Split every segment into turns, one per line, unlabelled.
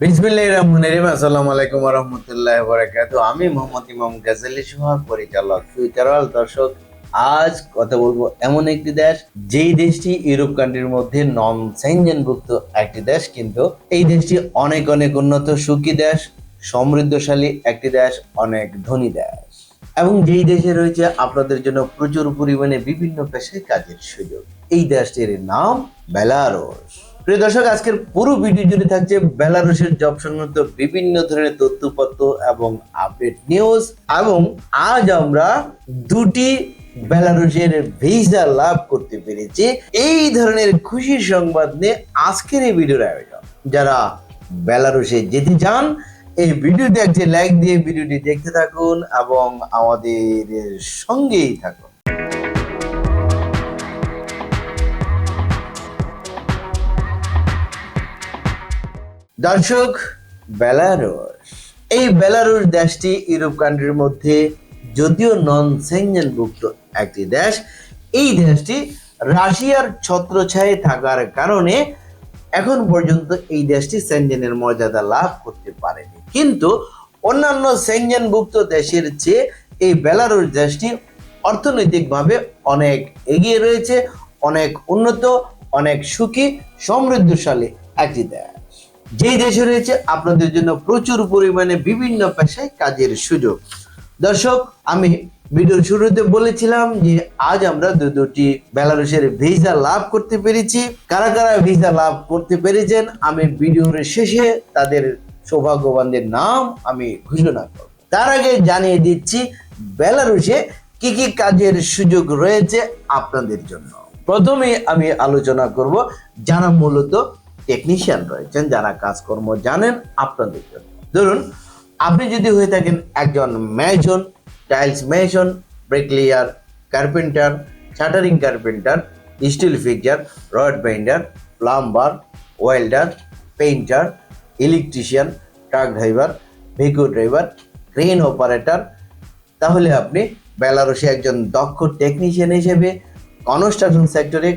বিসমিল্লাহির রহমানির রহিম। আলাইকুম ওয়া রাহমাতুল্লাহি ওয়া আমি মোহাম্মদ ইমাম গাজালি পরিচালক দর্শক। আজ কথা বলব এমন একটি দেশ, যেই দেশটি ইউরোপ কান্ট্রির মধ্যে নন সেনজেনভুক্ত একটি দেশ। কিন্তু এই দেশটি অনেক অনেক উন্নত, সুখী দেশ, সমৃদ্ধশালী একটি দেশ, অনেক ধনী দেশ। এবং যেই দেশে রয়েছে, আপনাদের জন্য প্রচুর পরিমাণে বিভিন্ন পেশায় কাজের সুযোগ। এই দেশটির নাম বেলারুস প্রিয় দর্শক, আজকের পুরো ভিডিও জুড়ে থাকছে বেলারুশের জব সংক্রান্ত বিভিন্ন ধরনের তথ্যপত্র এবং আপডেট নিউজ এবং আজ আমরা দুটি বেলারুশের ভিসা লাভ করতে পেরেছি। এই ধরনের খুশির সংবাদ নিয়ে আজকের এই ভিডিওর আয়োজন। যারা বেলারুশে যেতে চান, এই ভিডিওটি একটি লাইক দিয়ে ভিডিওটি দেখতে থাকুন এবং আমাদের সঙ্গেই থাকুন। দর্শক বেলারুস এই বেলারুস দেশটি ইউরোপ কান্ট্রির মধ্যে যদিও নন সেঞ্জনভুক্ত একটি দেশ, এই দেশটি রাশিয়ার ছত্রছায়ে থাকার কারণে এখন পর্যন্ত এই দেশটি সেনজেনের মর্যাদা লাভ করতে পারেনি। কিন্তু অন্যান্য সেনজেনভুক্ত দেশের চেয়ে এই বেলারুস দেশটি অর্থনৈতিকভাবে অনেক এগিয়ে রয়েছে, অনেক উন্নত, অনেক সুখী, সমৃদ্ধশালী একটি দেশ। যেই দেশে রয়েছে, আপনাদের জন্য প্রচুর পরিমাণে বিভিন্ন পেশায় কাজের সুযোগ। দর্শক, আমি ভিডিওর শুরুতে বলেছিলাম যে আজ আমরা দু দুটি বেলারুশের ভিসা লাভ করতে পেরেছি। কারা কারা ভিসা লাভ করতে পেরেছেন, আমি ভিডিওর শেষে তাদের সৌভাগ্যবানদের নাম আমি ঘোষণা করব। তার আগে জানিয়ে দিচ্ছি, বেলারুশে কি কি কাজের সুযোগ রয়েছে আপনাদের জন্য। প্রথমে আমি আলোচনা করব যারা মূলত টেকনিশিয়ান রয়েছেন যারা কাজকর্ম জানেন আপনাদের জন্য। ধরুন, আপনি যদি হয়ে থাকেন একজন mason tiles mason bricklayer carpenter shuttering carpenter steel fixer rod binder plumber welder painter electrician truck driver vehicle driver crane operator তাহলে আপনি বেলারসে একজন দক্ষ টেকনিশিয়ান হিসেবে কনস্ট্রাকশন সেক্টরে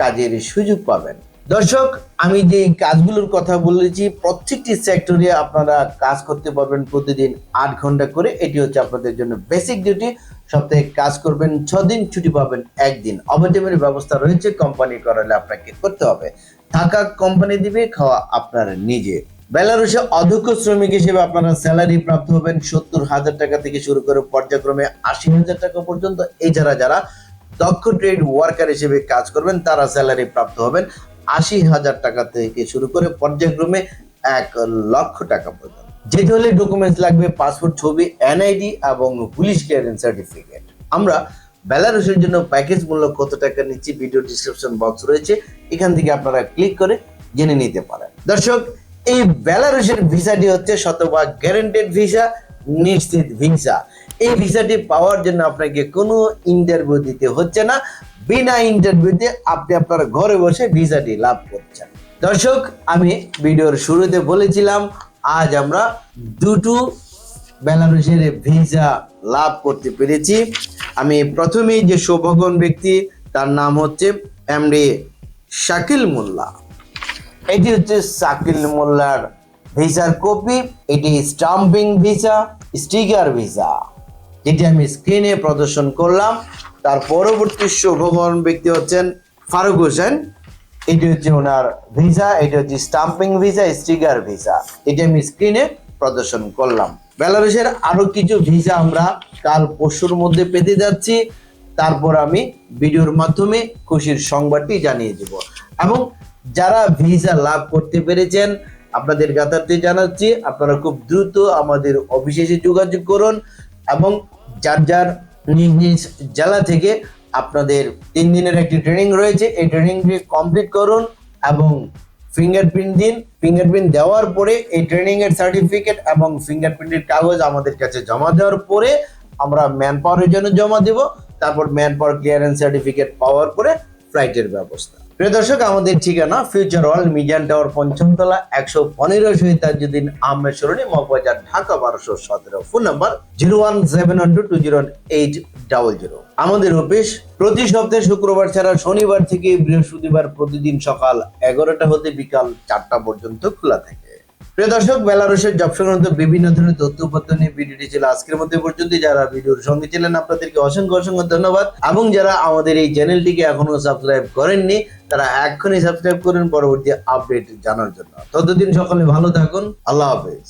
কাজের সুযোগ পাবেন। দর্শক, আমি যে কাজগুলোর কথা বলেছি, প্রত্যেকটি সেক্টরে আপনারা কাজ করতে পারবেন প্রতিদিন আট ঘণ্টা করে। এটি হচ্ছে আপনাদের জন্য বেসিক ডিউটি সপ্তাহে কাজ করবেন ছ দিন ছুটি পাবেন, একদিন। ওভারটাইমের ব্যবস্থা রয়েছে কোম্পানি করালে আপনাকে করতে হবে। থাকা কোম্পানি দিবে, খাওয়া আপনার নিজে। বেলারুশে অধ্যক্ষ শ্রমিক হিসেবে আপনারা স্যালারি প্রাপ্ত হবেন সত্তর হাজার টাকা থেকে শুরু করে পর্যায়ক্রমে আশি হাজার টাকা পর্যন্ত। এছাড়া যারা দক্ষ ট্রেড ওয়ার্কার হিসেবে কাজ করবেন, তারা স্যালারি প্রাপ্ত হবেন আশি হাজার টাকা থেকে শুরু করে পর্যায়ক্রমে এক লক্ষ টাকা পর্যন্ত। যেতে হলে ডকুমেন্টস লাগবে পাসপোর্ট ছবি এনআইডি এবং পুলিশ ক্লিয়ারেন্স সার্টিফিকেট আমরা বেলারুসের জন্য প্যাকেজ মূল্য কত টাকা নিচ্ছি ভিডিও ডিসক্রিপশন বক্স রয়েছে, এখান থেকে আপনারা ক্লিক করে জেনে নিতে পারেন। দর্শক, এই বেলারুসের ভিসাটি হচ্ছে শতভাগ গ্যারেন্টেড ভিসা নিশ্চিত ভিসা এই ভিসাটি পাওয়ার জন্য আপনাকে কোনো ইন্টারভিউ দিতে হচ্ছে না বিনা ইন্টারভিউতে আপনি আপনার ঘরে বসে ভিসাটি লাভ করছেন। দর্শক, আমি ভিডিওর শুরুতে বলেছিলাম, আজ আমরা দুটো বেলারুশের ভিসা লাভ করতে পেরেছি। আমি প্রথমেই যে সৌভাগ্যবান ব্যক্তি, তার নাম হচ্ছে এমডি শাকিল মোল্লা। এটি হচ্ছে শাকিল মোল্লার ভিসার কপি, এটি স্টাম্পিং ভিসা স্টিকার ভিসা যেটি আমি স্ক্রিনে প্রদর্শন করলাম। তার পরবর্তী সৌভাগ্যবান ব্যক্তি হচ্ছেন ফারুক হোসেন। এটি হচ্ছে ওনার ভিসা, এটি হচ্ছে স্টাম্পিং ভিসা, স্টিকার ভিসা। এটি আমি স্ক্রিনে প্রদর্শন করলাম। বেলারুশের আরও কিছু ভিসা আমরা কাল পরশুর মধ্যে পেতে যাচ্ছি। তারপর আমি ভিডিওর মাধ্যমে খুশির সংবাদটি জানিয়ে দেব। এবং যারা ভিসা লাভ করতে পেরেছেন, আপনাদের গাতারটি জানাচ্ছি, আপনারা খুব দ্রুত আমাদের অফিসে যোগাযোগ করুন এবং যার যার নিজ নিজ জেলা থেকে আপনাদের তিন দিনের একটি ট্রেনিং রয়েছে। এই ট্রেনিংটি কমপ্লিট করুন এবং ফিঙ্গারপ্রিন্ট দিন। ফিঙ্গারপ্রিন্ট দেওয়ার পরে এই ট্রেনিং এর সার্টিফিকেট এবং ফিঙ্গারপ্রিন্টের কাগজ আমাদের কাছে জমা দেওয়ার পরে আমরা ম্যান পাওয়ারের জন্য জমা দেব। তারপর ম্যান পাওয়ার ক্লিয়ারেন্স সার্টিফিকেট পাওয়ার পরে ফ্লাইটের ব্যবস্থা। প্রিয় দর্শক, আমাদের ঠিকানা ফিউচার ওয়ার্ল্ড মিজান টাওয়ার পঞ্চমতলা, একশো পনেরো শহীদ তাজুদ্দিন আহমেদ সরণি, মগবাজার, ঢাকা, বারোশো সতেরো। Phone number zero one seven one two two zero eight double zero. আমাদের অফিস প্রতি সপ্তাহে শুক্রবার ছাড়া শনিবার থেকে বৃহস্পতিবার প্রতিদিন সকাল এগারোটা হতে বিকাল চারটা পর্যন্ত খোলা থাকে। প্রিয় দর্শক, বেলারুশের জব সংক্রান্ত বিভিন্ন ধরনের তথ্য উপাত্ত নিয়ে ভিডিওটি ছিল আজকের মধ্যে পর্যন্ত যারা ভিডিওর সঙ্গে ছিলেন, আপনাদেরকে অসংখ্য অসংখ্য ধন্যবাদ। এবং যারা আমাদের এই চ্যানেলটিকে এখনও সাবস্ক্রাইব করেননি, তারা এখনই সাবস্ক্রাইব করেন, পরবর্তী আপডেট জানার জন্য। ততদিন সকলে ভালো থাকুন। আল্লাহ হাফেজ।